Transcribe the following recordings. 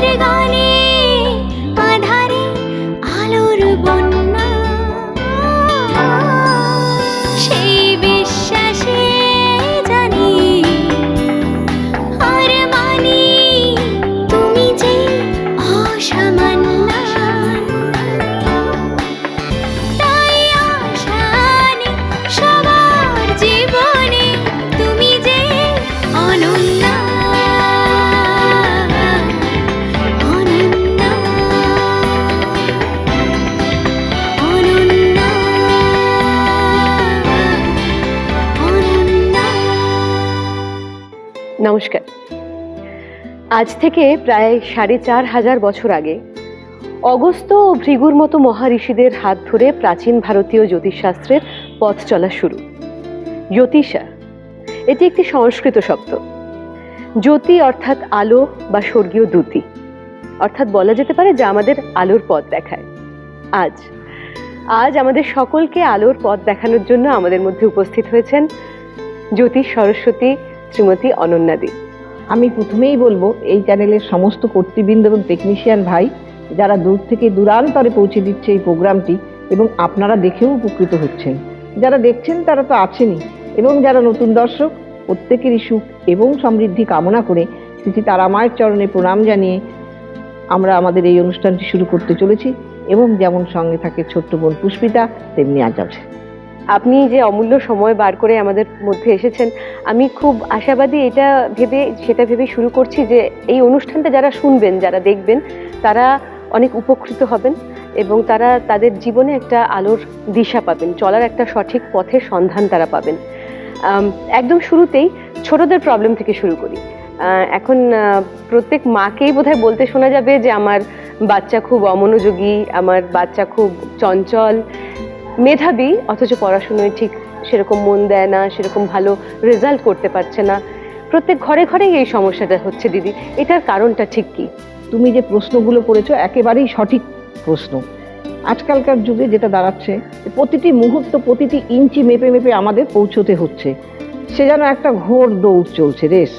வருகாய் নমস্কার। আজ থেকে প্রায় সাড়ে চার হাজার বছর আগে অগস্ত ও ভৃগুর মতো মহারিষিদের হাত ধরে প্রাচীন ভারতীয় জ্যোতিষশাস্ত্রের পথ চলা শুরু। জ্যোতিষা, এটি একটি সংস্কৃত শব্দ। জ্যোতি অর্থাৎ আলো বা স্বর্গীয় দ্যুতি। অর্থাৎ বলা যেতে পারে যা আমাদের আলোর পথ দেখায়। আজ আজ আমাদের সকলকে আলোর পথ দেখানোর জন্য আমাদের মধ্যে উপস্থিত হয়েছেন জ্যোতিষ সরস্বতী শ্রীমতী অনন্যাদি আমি প্রথমেই বলব, এই চ্যানেলের সমস্ত কর্তৃবৃন্দ এবং টেকনিশিয়ান ভাই, যারা দূর থেকে দূরান্তরে পৌঁছে দিচ্ছে এই প্রোগ্রামটি এবং আপনারা দেখেও উপকৃত হচ্ছেন। যারা দেখছেন তারা তো আছেনই এবং যারা নতুন দর্শক, প্রত্যেকেরই সুখ এবং সমৃদ্ধি কামনা করে শ্রী তারামায়ের চরণে প্রণাম জানিয়ে আমরা আমাদের এই অনুষ্ঠানটি শুরু করতে চলেছি এবং যেমন সঙ্গে থাকে ছোট্ট বোন পুষ্পিতা, তেমনি আজ আছে। আপনি যে অমূল্য সময় বার করে আমাদের মধ্যে এসেছেন, আমি খুব আশাবাদী এটা ভেবে, সেটা ভেবে শুরু করছি যে এই অনুষ্ঠানটা যারা শুনবেন, যারা দেখবেন, তারা অনেক উপকৃত হবেন এবং তারা তাদের জীবনে একটা আলোর দিশা পাবেন, চলার একটা সঠিক পথের সন্ধান তারা পাবেন। একদম শুরুতেই ছোটদের প্রবলেম থেকে শুরু করি। এখন প্রত্যেক মাকেই বোধহয় বলতে শোনা যাবে যে আমার বাচ্চা খুব অমনোযোগী, আমার বাচ্চা খুব চঞ্চল মেধাবী, অথচ পড়াশুনোয় ঠিক সেরকম মন দেয় না, সেরকম ভালো রেজাল্ট করতে পারছে না। প্রত্যেক ঘরে ঘরেই এই সমস্যাটা হচ্ছে, দিদি। এটার কারণটা ঠিক কি? তুমি যে প্রশ্নগুলো করেছ, একেবারেই সঠিক প্রশ্ন। আজকালকার যুগে যেটা দাঁড়াচ্ছে, প্রতিটি মুহূর্ত, প্রতিটি ইঞ্চি মেপে মেপে আমাদের পৌঁছতে হচ্ছে। সে যেন একটা ঘোর দৌড় চলছে, রেস,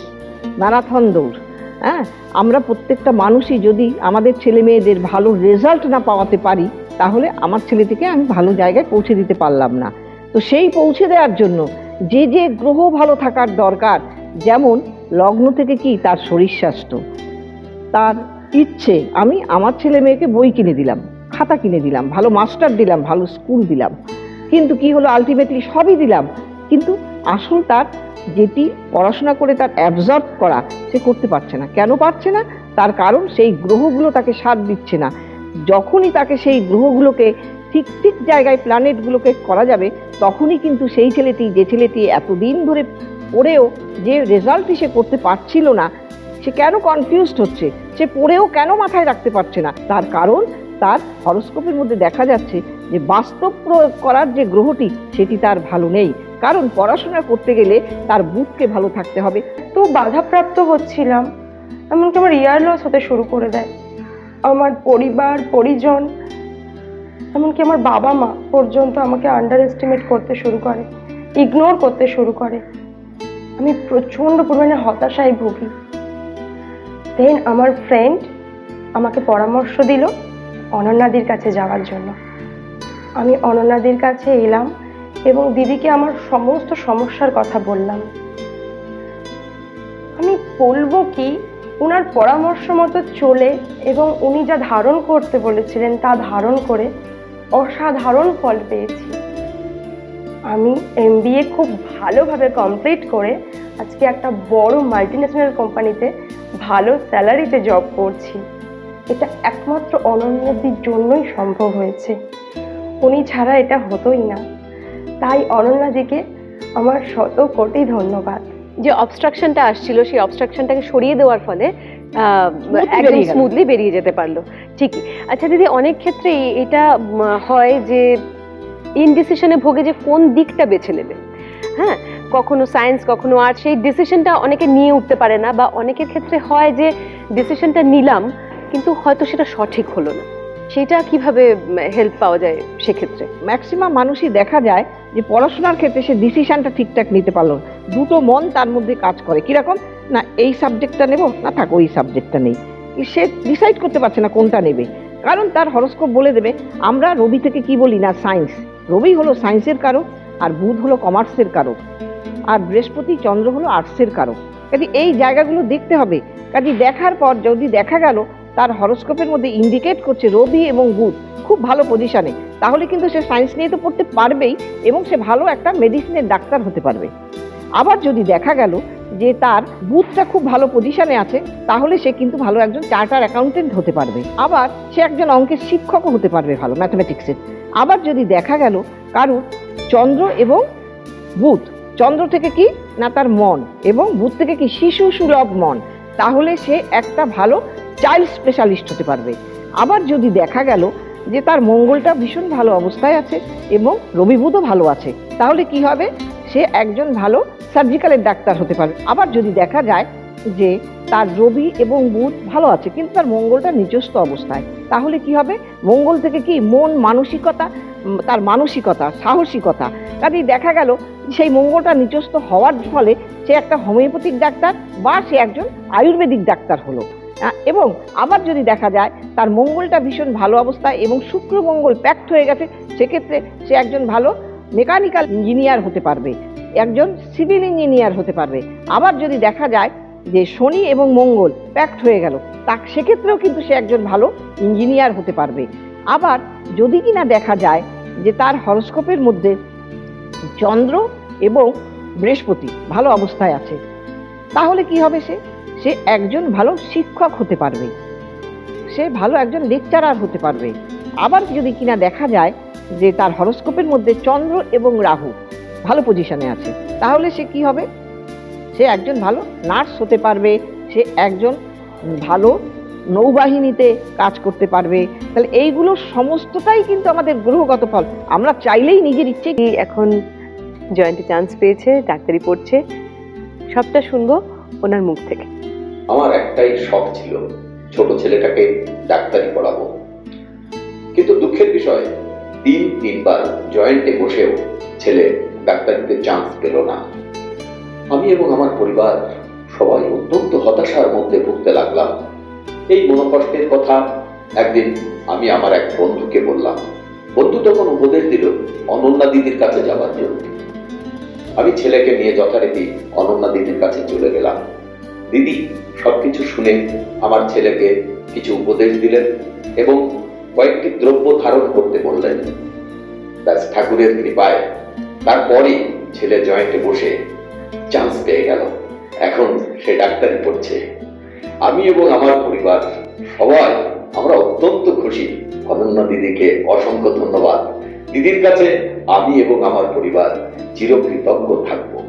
ম্যারাথন দৌড়। হ্যাঁ? আমরা প্রত্যেকটা মানুষই যদি আমাদের ছেলে মেয়েদের ভালো রেজাল্ট না পাওয়াতে পারি তাহলে আমার ছেলেটিকে আমি ভালো জায়গায় পৌঁছে দিতে পারলাম না। তো সেই পৌঁছে দেওয়ার জন্য যে যে গ্রহ ভালো থাকার দরকার, যেমন লগ্ন থেকে কি তার শরীর স্বাস্থ্য, তার ইচ্ছে, আমি আমার ছেলে মেয়েকে বই কিনে দিলাম, খাতা কিনে দিলাম, ভালো মাস্টার দিলাম, ভালো স্কুল দিলাম, কিন্তু কি হলো আলটিমেটলি সবই দিলাম, কিন্তু আসল তার যেটি পড়াশোনা করে তার অ্যাবজর্ব করা, সে করতে পারছে না। কেন পারছে না? তার কারণ সেই গ্রহগুলো তাকে সাথ দিচ্ছে না। যখনই তাকে সেই গ্রহগুলোকে ঠিক ঠিক জায়গায় প্ল্যানেটগুলোকে করা যাবে, তখনই কিন্তু সেই ছেলেটি, যে ছেলেটি এতদিন ধরে পড়েও যে রেজাল্টই সে করতে পারছিল না, সে কেন কনফিউজড হচ্ছে? সে পড়েও কেন মাথায় রাখতে পারছে না? তার কারণ তার হরস্কোপের মধ্যে দেখা যাচ্ছে যে বাস্তব প্রয়োগ করার যে গ্রহটি, সেটি তার ভালো নেই। কারণ পড়াশোনা করতে গেলে তার বুককে ভালো থাকতে হবে। তো বাধাপ্রাপ্ত হচ্ছিলাম। এমনকি আমার ইয়ার লস হতে শুরু করে দেয়। আমার পরিবার, পরিজন, এমনকি আমার বাবা মা পর্যন্ত আমাকে আন্ডার এস্টিমেট করতে শুরু করে ইগনোর করতে শুরু করে। আমি প্রচণ্ড পরিমাণে হতাশায় ভুগি। দেন আমার ফ্রেন্ড আমাকে পরামর্শ দিল অনন্যাদির কাছে যাওয়ার জন্য। আমি অনন্যাদির কাছে এলাম এবং দিদিকে আমার সমস্ত সমস্যার কথা বললাম। আমি বলব কি ওনার পরামর্শ মতো চলে এবং উনি যা ধারণ করতে বলেছিলেন তা ধারণ করে অসাধারণ ফল পেয়েছি। আমি এমবিএ খুব ভালোভাবে কমপ্লিট করে আজকে একটা বড় মাল্টিন্যাশনাল কোম্পানিতে ভালো স্যালারিতে জব করছি। এটা একমাত্র অনন্যদির জন্যই সম্ভব হয়েছে। উনি ছাড়া এটা হতোই না। তাই অনন্যাদিকে আমার শত কোটি ধন্যবাদ। যে অবস্ট্রাকশনটা আসছিল সেই অবস্ট্রাকশনটাকে সরিয়ে দেওয়ার ফলে একদম স্মুথলি বেরিয়ে যেতে পারল। ঠিকই। আচ্ছা দিদি অনেক ক্ষেত্রেই এটা হয় যে ইনডিসিশনে ভোগে যে কোন দিকটা বেছে নেবে। হ্যাঁ? কখনো সায়েন্স কখনো আর্ট সেই ডিসিশনটা অনেকে নিয়ে উঠতে পারে না বা অনেকের ক্ষেত্রে হয় যে ডিসিশনটা নিলাম কিন্তু হয়তো সেটা সঠিক হলো না। সেটা কীভাবে হেল্প পাওয়া যায় সেক্ষেত্রে? ম্যাক্সিমাম মানুষই দেখা যায় যে পড়াশোনার ক্ষেত্রে সে ডিসিশনটা ঠিকঠাক নিতে পারল। দুটো মন তার মধ্যে কাজ করে। কীরকম? না, এই সাবজেক্টটা নেব? না থাক, ওই সাবজেক্টটা নেই। সে ডিসাইড করতে পারছে না কোনটা নেবে। কারণ তার হরস্কোপ বলে দেবে, আমরা রবি থেকে কি বলি না সায়েন্স রবি হলো সায়েন্সের কারক আর বুধ হলো কমার্সের কারক। আর বৃহস্পতি, চন্দ্র হলো আর্টসের কারক। কাজে এই জায়গাগুলো দেখতে হবে। কাজে দেখার পর যদি দেখা গেল তার হরস্কোপের মধ্যে ইন্ডিকেট করছে রবি এবং বুধ খুব ভালো পজিশনে তাহলে কিন্তু সে সায়েন্স নিয়ে তো পড়তে পারবেই এবং সে ভালো একটা মেডিসিনের ডাক্তার হতে পারবে। আবার যদি দেখা গেল যে তার বুথটা খুব ভালো পজিশনে আছে, তাহলে সে কিন্তু ভালো একজন চার্টার অ্যাকাউন্টেন্ট হতে পারবে। আবার সে একজন অঙ্কের শিক্ষকও হতে পারবে ভালো ম্যাথমেটিক্সের আবার যদি দেখা গেল কারুর চন্দ্র এবং বুধ চন্দ্র থেকে কি? না, তার মন এবং বুধ থেকে কি? শিশু সুলভ মন। তাহলে সে একটা ভালো চাইল্ড স্পেশালিস্ট হতে পারবে। আবার যদি দেখা গেল যে তার মঙ্গলটা ভীষণ ভালো অবস্থায় আছে এবং রবি বুধও ভালো আছে, তাহলে কি হবে? সে একজন ভালো সার্জিক্যালের ডাক্তার হতে পারবে। আবার যদি দেখা যায় যে তার রবি এবং বুধ ভালো আছে, কিন্তু তার মঙ্গলটা নিচস্থ অবস্থায়, তাহলে কি হবে? মঙ্গল থেকে কি মন মানসিকতা তার মানসিকতা, সাহসিকতা, কাজেই দেখা গেল সেই মঙ্গলটা নিচস্থ হওয়ার ফলে সে একটা হোমিওপ্যাথিক ডাক্তার বা সে একজন আয়ুর্বেদিক ডাক্তার হলো। এবং আবার যদি দেখা যায় তার মঙ্গলটা ভীষণ ভালো অবস্থায় এবং শুক্র মঙ্গল প্যাক্ট হয়ে গেছে, সেক্ষেত্রে সে একজন ভালো মেকানিক্যাল ইঞ্জিনিয়ার হতে পারবে, একজন সিভিল ইঞ্জিনিয়ার হতে পারবে। আবার যদি দেখা যায় যে শনি এবং মঙ্গল প্যাক্ট হয়ে গেল, তা সেক্ষেত্রেও কিন্তু সে একজন ভালো ইঞ্জিনিয়ার হতে পারবে। আবার যদি কিনা দেখা যায় যে তার হরস্কোপের মধ্যে চন্দ্র এবং বৃহস্পতি ভালো অবস্থায় আছে, তাহলে কি হবে সে? সে একজন ভালো শিক্ষক হতে পারবে। সে ভালো একজন লেকচারার হতে পারবে। আবার যদি কিনা দেখা যায় যে তার হরস্কোপের মধ্যে চন্দ্র এবং রাহু ভালো পজিশনে আছে, তাহলে সে কি হবে? সে একজন ভালো নার্স হতে পারবে, সে একজন ভালো নৌবাহিনীতে কাজ করতে পারবে। তাহলে এইগুলো সমস্তটাই কিন্তু আমাদের গ্রহগত ফল। আমরা চাইলেই নিজের ইচ্ছে এই এখন জয়ন্তী চান্স পেয়েছে, ডাক্তারি পড়ছে। সবটা শুনব ওনার মুখ থেকে। আমার একটাই শখ ছিল ছোট ছেলেটাকে ডাক্তারি পড়াবো। কিন্তু দুঃখের বিষয়, তিন তিনবার জয়েন্টে বসেও ছেলে ডাক্তারিতে চান্স পেল না। আমি এবং আমার পরিবার সবাই অত্যন্ত হতাশার মধ্যে ভুগতে লাগলাম। এই মনোকষ্টের কথা একদিন আমি আমার এক বন্ধুকে বললাম, বন্ধু, তখন উপদেশ দিল অনন্যা দিদির কাছে যাওয়ার জন্য। আমি ছেলেকে নিয়ে যথারীতি অনন্যা দিদির কাছে চলে গেলাম। দিদি সবকিছু শুনে আমার ছেলেকে কিছু উপদেশ দিলেন এবং কয়েকটি দ্রব্য ধারণ করতে বললেন। ব্যাস, ঠাকুরের কৃপায় তারপরই ছেলে জয়েন্টে বসে চান্স পেয়ে গেল। এখন সে ডাক্তারি পড়ছে। আমি এবং আমার পরিবার সবাই আমরা অত্যন্ত খুশি। অনন্যা দিদিকে অসংখ্য ধন্যবাদ। দিদির কাছে আমি এবং আমার পরিবার চিরকৃতজ্ঞ থাকব।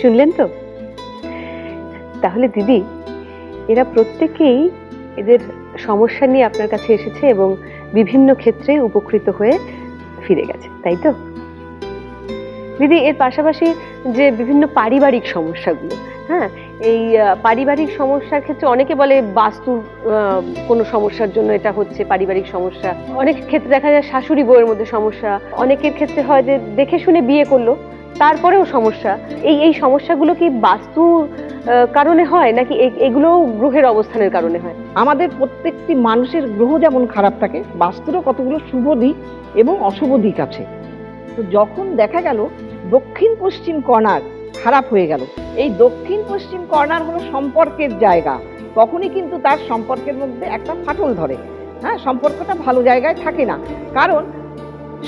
শুনলেন তো? তাহলে দিদি, এরা প্রত্যেকেই এদের সমস্যা নিয়ে আপনার কাছে এসেছে এবং বিভিন্ন ক্ষেত্রে উপকৃত হয়ে ফিরে গেছে, তাই তো? দিদি, এর পাশাপাশি যে বিভিন্ন পারিবারিক সমস্যাগুলো হ্যাঁ এই পারিবারিক সমস্যার ক্ষেত্রে অনেকে বলে বাস্তুর কোনো সমস্যার জন্য এটা হচ্ছে পারিবারিক সমস্যা। অনেক ক্ষেত্রে দেখা যায় শাশুড়ি বউয়ের মধ্যে সমস্যা। অনেকের ক্ষেত্রে হয় যে দেখে শুনে বিয়ে করল তারপরেও সমস্যা। এই এই সমস্যাগুলো কি বাস্তু কারণে হয় নাকি এগুলো গ্রহের অবস্থানের কারণে হয়? আমাদের প্রত্যেকটি মানুষের গ্রহ যেমন খারাপ থাকে, বাস্তুরও কতগুলো শুভ দিক এবং অশুভ দিক আছে। তো যখন দেখা গেল দক্ষিণ পশ্চিম কর্নার খারাপ হয়ে গেল, এই দক্ষিণ পশ্চিম কর্নার হলো সম্পর্কের জায়গা। তখনই কিন্তু তার সম্পর্কের মধ্যে একটা ফাটল ধরে। হ্যাঁ সম্পর্কটা ভালো জায়গায় থাকে না। কারণ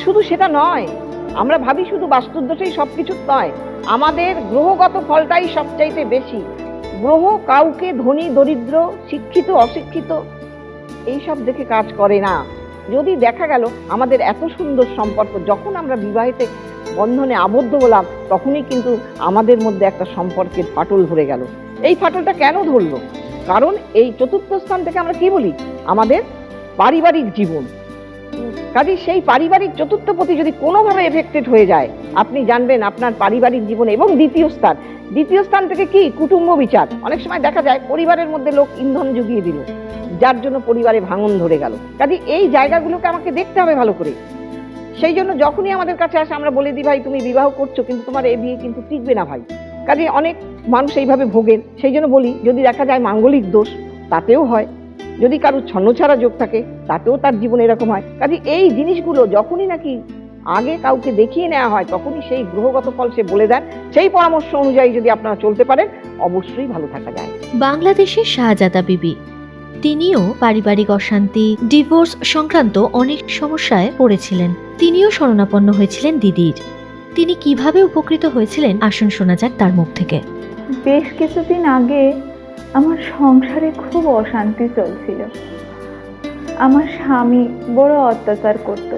শুধু সেটা নয় আমরা ভাবি শুধু বাস্তুর দোষেই সব কিছু নয়, আমাদের গ্রহগত ফলটাই সবচাইতে বেশি। গ্রহ কাউকে ধনী, দরিদ্র, শিক্ষিত, অশিক্ষিত, এইসব দেখে কাজ করে না। যদি দেখা গেল আমাদের এত সুন্দর সম্পর্ক, যখন আমরা বিবাহিতে বন্ধনে আবদ্ধ হলাম, তখনই কিন্তু আমাদের মধ্যে একটা সম্পর্কের ফাটল ধরে গেল। এই ফাটলটা কেন ধরলো? কারণ এই চতুর্থ স্থান থেকে আমরা কি বলি? আমাদের পারিবারিক জীবন। কাজে সেই পারিবারিক চতুর্থ পতি যদি কোনোভাবে এফেক্টেড হয়ে যায়, আপনি জানবেন আপনার পারিবারিক জীবন এবং দ্বিতীয় স্থান। দ্বিতীয় স্থান থেকে কি? কুটুম্ব বিচার। অনেক সময় দেখা যায় পরিবারের মধ্যে লোক ইন্ধন জুগিয়ে দিল, যার জন্য পরিবারে ভাঙন ধরে গেল। কাজে এই জায়গাগুলোকে আমাকে দেখতে হবে ভালো করে। সেই জন্য যখনই আমাদের কাছে আসে, আমরা বলে দিই, ভাই, তুমি বিবাহ করছ, কিন্তু তোমার এ বিয়ে কিন্তু টিকবে না ভাই। কাজে অনেক মানুষ এইভাবে ভোগেন। সেই জন্য বলি, যদি দেখা যায় মাঙ্গলিক দোষ, তাতেও হয়। যদি কারোর ছন্নছাড়া যোগ থাকে তাতেও তার জীবন এরকম হয়। কাজে এই জিনিসগুলো যখনই নাকি আগে কাউকে দেখিয়ে নেওয়া হয় তখনই সেই গ্রহগত ফল সে বলে দেন। সেই পরামর্শ অনুযায়ী যদি আপনারা চলতে পারেন অবশ্যই ভালো থাকা যায়। বাংলাদেশের শাহজাদা বিবি। তিনিও পারিবারিক অশান্তি ডিভোর্স সংক্রান্ত অনেক সমস্যায় পড়েছিলেন। তিনিও শরণাপন্ন হয়েছিলেন দিদির। তিনি কীভাবে উপকৃত হয়েছিলেন আসুন শোনা যাক তার মুখ থেকে। বেশ কিছুদিন আগে আমার সংসারে খুব অশান্তি চলছিল। আমার স্বামী বড় অত্যাচার করত।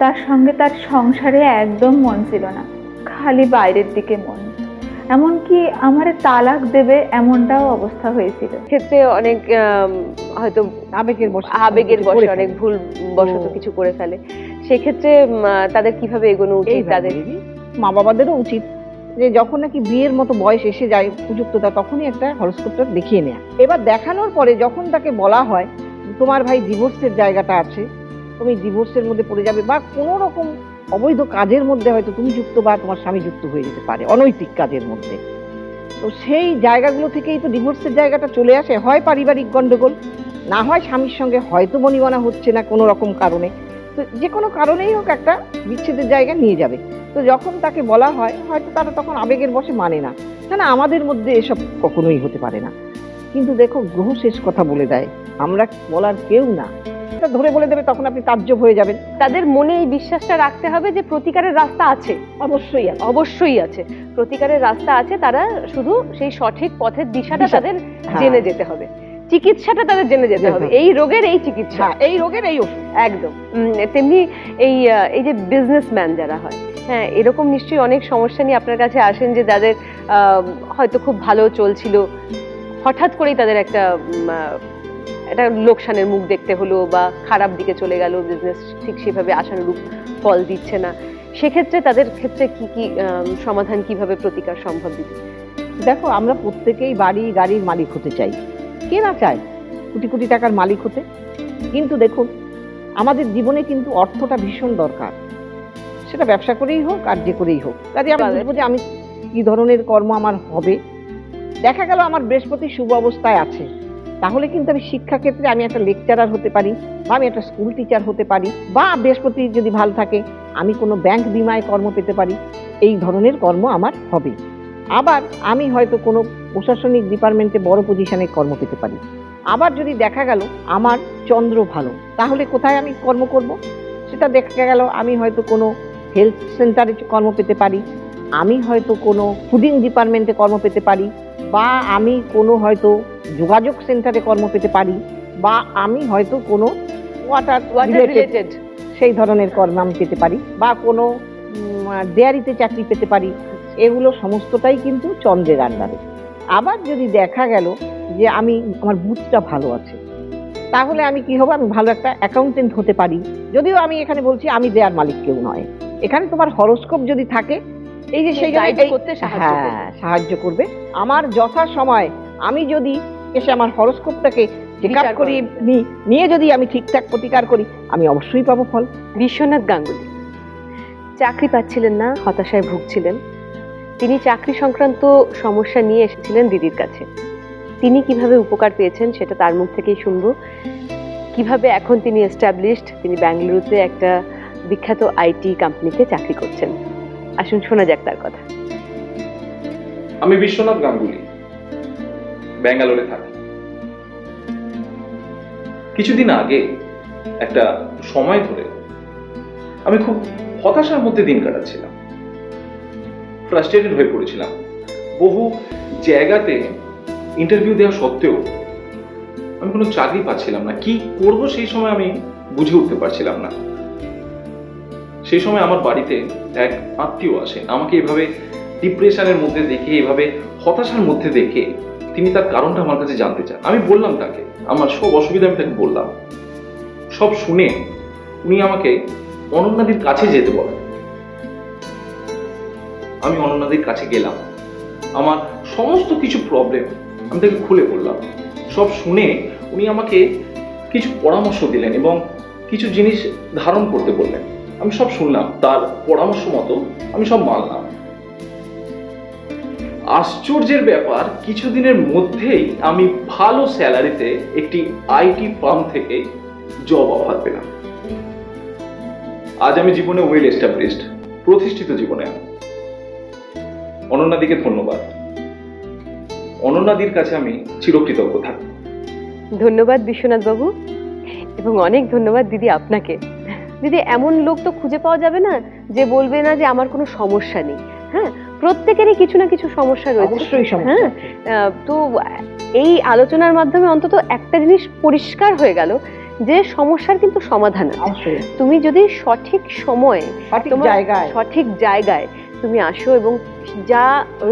তার সঙ্গে তার সংসারে একদম মন ছিল না। খালি বাইরের দিকে মন। এমনকি আমার তালাক দেবে এমনটাও অবস্থা হয়েছিল। ক্ষেত্রে অনেক হয়তো আবেগের বশে আবেগের বসে অনেক ভুল বশত কিছু করে ফেলে। সেক্ষেত্রে তাদের কীভাবে এগোনো উচিত তাদের? মা বাবাদেরও উচিত। যে যখন নাকি বিয়ের মতো বয়স এসে যায় উপযুক্ততা, তখনই একটা হরস্কোপটা দেখিয়ে নেয়া। এবার দেখানোর পরে যখন তাকে বলা হয়, তোমার ভাই ডিভোর্সের জায়গাটা আছে, তুমি ডিভোর্সের মধ্যে পড়ে যাবে বা কোনো রকম অবৈধ কাজের মধ্যে হয়তো তুমি যুক্ত বা তোমার স্বামী যুক্ত হয়ে যেতে পারে, অনৈতিক কাজের মধ্যে। তো সেই জায়গাগুলো থেকেই তো ডিভোর্সের জায়গাটা চলে আসে। হয় পারিবারিক গণ্ডগোল না হয় স্বামীর সঙ্গে হয়তো বনিবনা হচ্ছে না কোনো রকম কারণে। তো যে কোনো কারণেই হোক একটা বিচ্ছেদের জায়গা নিয়ে যাবে। তো যখন তাকে বলা হয় হয়তো তারা তখন আবেগের বসে মানে না। না না আমাদের মধ্যে এসব কখনোই হতে পারে না। কিন্তু দেখো গ্রহ শেষ কথা বলে দেয় আমরা বলার কেউ না। এটা ধরে বলে দেবে তখন আপনি তাজ্জব হয়ে যাবেন। তাদের মনে এই বিশ্বাসটা রাখতে হবে যে প্রতিকারের রাস্তা আছে। অবশ্যই আছে। অবশ্যই আছে। প্রতিকারের রাস্তা আছে তারা শুধু সেই সঠিক পথের দিশাটা তাদের হ্যাঁ। জেনে যেতে হবে। চিকিৎসাটা তাদের জেনে যেতে হবে। এই রোগের এই চিকিৎসা। হ্যাঁ এই রোগের এই ওষুধ। একদম। তেমনি এই এই যে বিজনেসম্যান যারা হয় হ্যাঁ এরকম নিশ্চয়ই অনেক সমস্যা নিয়ে আপনার কাছে আসেন যে যাদের হয়তো খুব ভালো চলছিল। হঠাৎ করেই তাদের একটা একটা লোকসানের মুখ দেখতে হলো বা খারাপ দিকে চলে গেল বিজনেস ঠিক সেভাবে আশানুরূপ ফল দিচ্ছে না। সেক্ষেত্রে তাদের ক্ষেত্রে কি কি সমাধান কীভাবে প্রতিকার সম্ভব দিতে? দেখো আমরা প্রত্যেকেই বাড়ি গাড়ির মালিক হতে চাই। কে না চায় কোটি কোটি টাকার মালিক হতে? কিন্তু দেখুন, আমাদের জীবনে কিন্তু অর্থটা ভীষণ দরকার। সেটা ব্যবসা করেই হোক আর যে করেই হোক। কাজে আমি বুঝব যে আমি কি ধরনের কর্ম আমার হবে। দেখা গেল আমার বৃহস্পতি শুভ অবস্থায় আছে। তাহলে কিন্তু আমি শিক্ষাক্ষেত্রে আমি একটা লেকচারার হতে পারি বা আমি একটা স্কুল টিচার হতে পারি বা বৃহস্পতি যদি ভালো থাকে, আমি কোনো ব্যাংক বিমায় কর্ম পেতে পারি। এই ধরনের কর্ম আমার হবে। আবার আমি হয়তো কোনো প্রশাসনিক ডিপার্টমেন্টে বড় পজিশনে কর্ম পেতে পারি। আবার যদি দেখা গেল আমার চন্দ্র ভালো তাহলে কোথায় আমি কর্ম করব? সেটা দেখা গেল আমি হয়তো কোনো হেলথ সেন্টারে কর্ম পেতে পারি আমি হয়তো কোনো ফুডিং ডিপার্টমেন্টে কর্ম পেতে পারি বা আমি কোনো হয়তো যোগাযোগ সেন্টারে কর্ম পেতে পারি বা আমি হয়তো কোনো ওয়াটার রিলেটেড সেই ধরনের কর্ম আমি পেতে পারি বা কোনো ডেয়ারিতে চাকরি পেতে পারি। এগুলো সমস্তটাই কিন্তু চন্দ্রের আন্ডারে আবার যদি দেখা গেল যে আমি আমার বুথটা ভালো আছে তাহলে আমি কি হব? আমি ভালো একটা অ্যাকাউন্টেন্ট হতে পারি। যদিও আমি এখানে বলছি আমি দেয়ার মালিক কেউ নয়। এখানে তোমার হরস্কোপ যদি থাকে এই যে সেই করতে সাহায্য করবে। হ্যাঁ সাহায্য করবে। আমার যথা সময় আমি যদি এসে আমার হরস্কোপটাকে চেক আপ করি নিয়ে যদি আমি ঠিকঠাক প্রতিকার করি আমি অবশ্যই পাবো ফল। বিশ্বনাথ গাঙ্গুলি চাকরি পাচ্ছিলেন না হতাশায় ভুগছিলেন। তিনি চাকরি সংক্রান্ত সমস্যা নিয়ে এসেছিলেন দিদির কাছে। তিনি কীভাবে উপকার পেয়েছেন সেটা তার মুখ থেকেই শুনব। কীভাবে এখন তিনি এস্টাবলিশড তিনি ব্যাঙ্গালুরুতে একটা বিখ্যাত আইটি কোম্পানিতে চাকরি করছেন। আসুন শোনা যাক তার কথা। আমি বিশ্বনাথ গাঙ্গুলি, ব্যাঙ্গালোরে থাকি। কিছুদিন আগে একটা সময় ধরে আমি খুব হতাশার মধ্যে দিন কাটাচ্ছিলাম। ফ্রাস্ট্রেটেড হয়ে পড়েছিলাম। বহু জায়গাতে ইন্টারভিউ দেওয়া সত্ত্বেও আমি কোনো চাকরি পাচ্ছিলাম না। কি করব সেই সময় আমি বুঝে উঠতে পারছিলাম না। সেই সময় আমার বাড়িতে এক আত্মীয় আসে। আমাকে এভাবে ডিপ্রেশনের মধ্যে দেখে, এভাবে হতাশার মধ্যে দেখে তিনি তার কারণটা আমার কাছে জানতে চান। আমি বললাম তাকে, আমার সব অসুবিধা আমি তাকে বললাম। সব শুনে উনি আমাকে অনন্যাদির কাছে যেতে বলেন। আমি অনন্যাদির কাছে গেলাম। আমার সমস্ত কিছু প্রবলেম আমি তাকে খুলে বললাম। সব শুনে উনি আমাকে কিছু পরামর্শ দিলেন এবং কিছু জিনিস ধারণ করতে বললেন। আমি সব শুনলাম, তার পরামর্শ মতো আমি সব মানলাম। আশ্চর্যের ব্যাপার, কিছুদিনের মধ্যেই আমি ভালো স্যালারিতে একটি আইটি ফার্ম থেকে জব অফার পেলাম। আজ আমি জীবনে ওয়েল এস্টাবলিশড প্রতিষ্ঠিত জীবনে। আমি অনন্যাদিকে ধন্যবাদ। অনন্যাদির কাছে আমি চিরকৃতজ্ঞ থাকব। ধন্যবাদ বিশ্বনাথ বাবু এবং অনেক ধন্যবাদ দিদি আপনাকে। দিদি এমন লোক তো খুঁজে পাওয়া যাবে না যে বলবে না যে আমার কোনো সমস্যা নেই। হ্যাঁ প্রত্যেকেরই কিছু না কিছু সমস্যা রয়েছে। হ্যাঁ তো এই আলোচনার মাধ্যমে অন্তত একটা জিনিস পরিষ্কার হয়ে গেল যে সমস্যার কিন্তু সমাধান আছে। তুমি যদি সঠিক সময়ে সঠিক জায়গায় সঠিক জায়গায় তুমি আসো এবং যা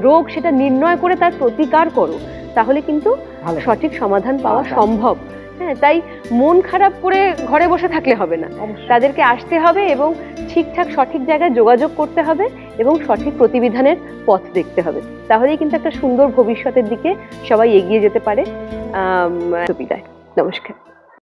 রোগ সেটা নির্ণয় করে তার প্রতিকার করো তাহলে কিন্তু সঠিক সমাধান পাওয়া আচ্ছা। সম্ভব। হ্যাঁ তাই মন খারাপ করে ঘরে বসে থাকলে হবে না। তাদেরকে আসতে হবে এবং ঠিকঠাক সঠিক জায়গায় যোগাযোগ করতে হবে এবং সঠিক প্রতিবিধানের পথ দেখতে হবে। তাহলেই কিন্তু একটা সুন্দর ভবিষ্যতের দিকে সবাই এগিয়ে যেতে পারে। বিদায় নমস্কার।